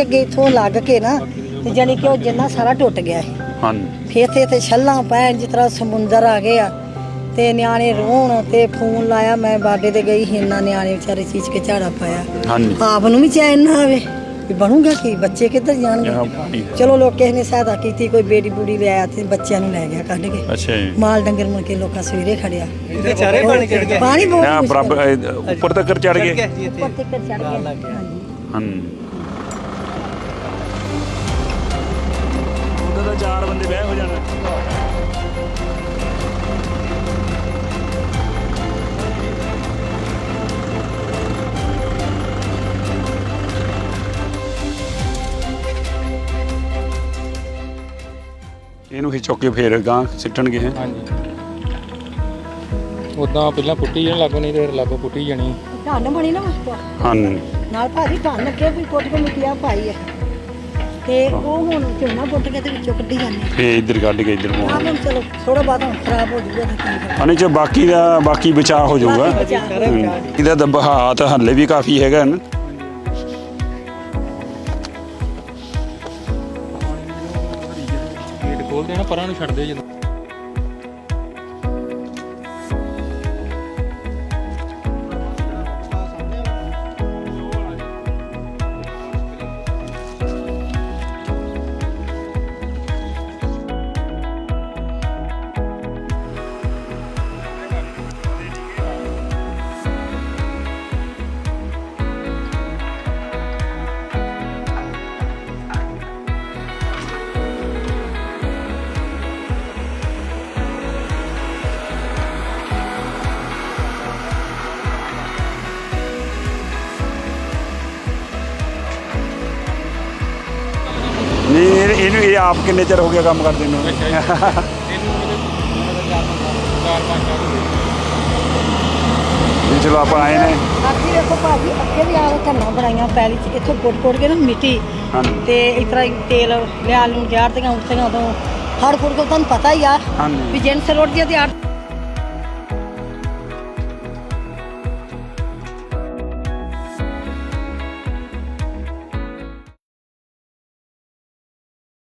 ਅੱਗੇ ਇਥੋਂ ਲੱਗ ਕੇ ਨਾ ਤੇ ਜਾਨੀ ਕਿ ਉਹ ਜਿੰਨਾ ਸਾਰਾ ਟੁੱਟ ਗਿਆ ਸੀ। ਹਾਂਜੀ। ਫੇਰ ਤੇ ਤੇ ਛੱਲਾਂ ਪੈਣ ਜਿਸ ਤਰ੍ਹਾਂ ਸਮੁੰਦਰ ਆ ਗਏ ਆ ਤੇ ਨਿਆਣੇ ਰੋਣ ਤੇ ਫੋਨ ਲਾਇਆ ਮੈਂ ਬਾਬੇ ਦੇ ਗਈ ਹਿੰਨਾ ਨਿਆਣੇ ਵਿਚਾਰੇ ਚੀਚ ਕੇ ਝਾੜਾ ਪਾਇਆ। ਹਾਂਜੀ। ਆਪ ਨੂੰ ਵੀ ਚੈਨ ਨਾ ਆਵੇ ਵੀ ਬਣੂਗਾ ਕੀ ਬੱਚੇ ਕਿੱਧਰ ਜਾਣਗੇ? ਹੈ। ਚਲੋ ਲੋਕ ਕਿਸੇ ਨੇ ਸਹਾਇਤਾ ਕੀਤੀ ਕੋਈ ਬੇੜੀ ਬੂੜੀ ਲਿਆਇਆ ਤੇ ਬੱਚਿਆਂ ਨੂੰ ਲੈ ਗਿਆ ਕੱਢ ਕੇ। ਅੱਛਾ ਜੀ। ਮਾਲ ਡੰਗਰ ਮੁੜ ਕੇ ਲੋਕਾਂ ਸਵੇਰੇ ਖੜਿਆ। ਇਹਦੇ ਚਾਰੇ ਪਾਣੀ ਚੜ ਗਏ। ਪਾਣੀ ਬਹੁਤ ਨਾ ਮੁਸ਼ਕਿਲ ਬਰਾਬਰ ਇਹ ਉੱਪਰ ਤੱਕ ਚੜ ਗਏ। ਉੱਪਰ ਤੱਕ ਚੜ ਗਿਆ। ਹਾਂਜੀ। ਹਾਂਜੀ। ਉਹਦਾ ਤਾਂ ਚਾਰ ਬੰਦੇ ਬਹਿ ਹੋ ਜਾਣਾ। ਇਹਨੂੰ ਹੀ ਚੁੱਕ ਕੇ ਫੇਰ ਗਾਂ ਸਿੱਟਣਗੇ ਹੈਂ। ਹਾਂਜੀ। ਉਦਾਂ ਪਹਿਲਾਂ ਪੁੱਟੀ ਜਾਣੀ ਲੱਗੋ ਨਹੀਂ ਤੇ ਫਿਰ ਲਾਗੋ ਪੁੱਟੀ ਜਾਣੀ। ਧੰਨ ਬਣੀ ਨਾ ਹਾਂਜੀ ਨਾਲ ਭਾਜੀ ਧੰਨ ਅੱਗੇ ਵੀ ਪੁੱਟ ਕੇ ਮਿੱਟੀਆ ਪਾਈ ਹੈ। ਤੇ ਉਹ ਹੁਣ ਝੋਨਾ ਪੁੱਟ ਕੇ ਤੇ ਵਿੱਚੋਂ ਕੱਢੀ ਜਾਂਦੇ ਫੇਰ ਇੱਧਰ ਕੱਢ ਕੇ ਇੱਧਰ ਆ ਪਾਉਣਾ। ਹੁਣ ਚਲੋ ਥੋੜਾ ਬਾਅਦ ਹੁਣ ਖਰਾਬ ਹੋ ਜੂਗਾ ਤਾਂ ਕੀ ਅਨੇ ਚ ਬਾਕੀ ਦਾ ਬਾਕੀ ਬਚਾਅ ਹੋ ਜਾਊਗਾ। ਬਾਕੀ ਬਚਾਅ। ਹੂੰ। ਇਹਦਾ ਤਾਂ ਹੱਲੇ ਵੀ ਕਾਫੀ ਹੈਗਾ ਨਾ। ਗੇਟ ਖੋਲ ਦੇਣਾ ਪਰਾਂ ਨੂੰ ਛੱਡ ਦੇ ਜਦੋਂ। ਇਹ- ਇਹਨੂੰ ਇਹ ਆਪ ਕਿੰਨੇ ਚਿਰ ਹੋ ਗਿਆ ਕੰਮ ਕਰਦੇ ਨੂੰ ਇਹਨੂੰ ਉਹਦੇ ਚਾਰ ਪੰਜ ਸਾਲ ਹੋ ਗਏ ਵੀ ਚਲੋ ਆਪਾਂ ਆਏ ਨੇ ਬਾਕੀ ਦੇਖੋ ਭਾਜੀ ਅੱਗੇ ਵੀ ਆਹ ਧੰਨਾ ਬਣਾਈਆਂ ਪੈਲੀ ਚ ਇੱਥੋਂ ਪੁੱਟ ਪੁੱਟ ਕੇ ਨਾ ਮਿੱਟੀ ਹਾਂਜੀ ਤੇ ਇਸ ਤਰ੍ਹਾਂ ਹੀ ਤੇਲ ਲਿਆ ਨੂੰ ਜਾੜਦੀਆਂ ਉੱਠਦੀਆਂ ਉਦੋਂ ਹਰ ਫੁਰ ਕੋ ਤੁਹਾਨੂੰ ਪਤਾ ਹੀ ਆ ਹਾਂਜੀ ਵੀ ਜਿੰਨ ਸੇ ਰੋਟੀਆਂ ਤੇ ਆਟ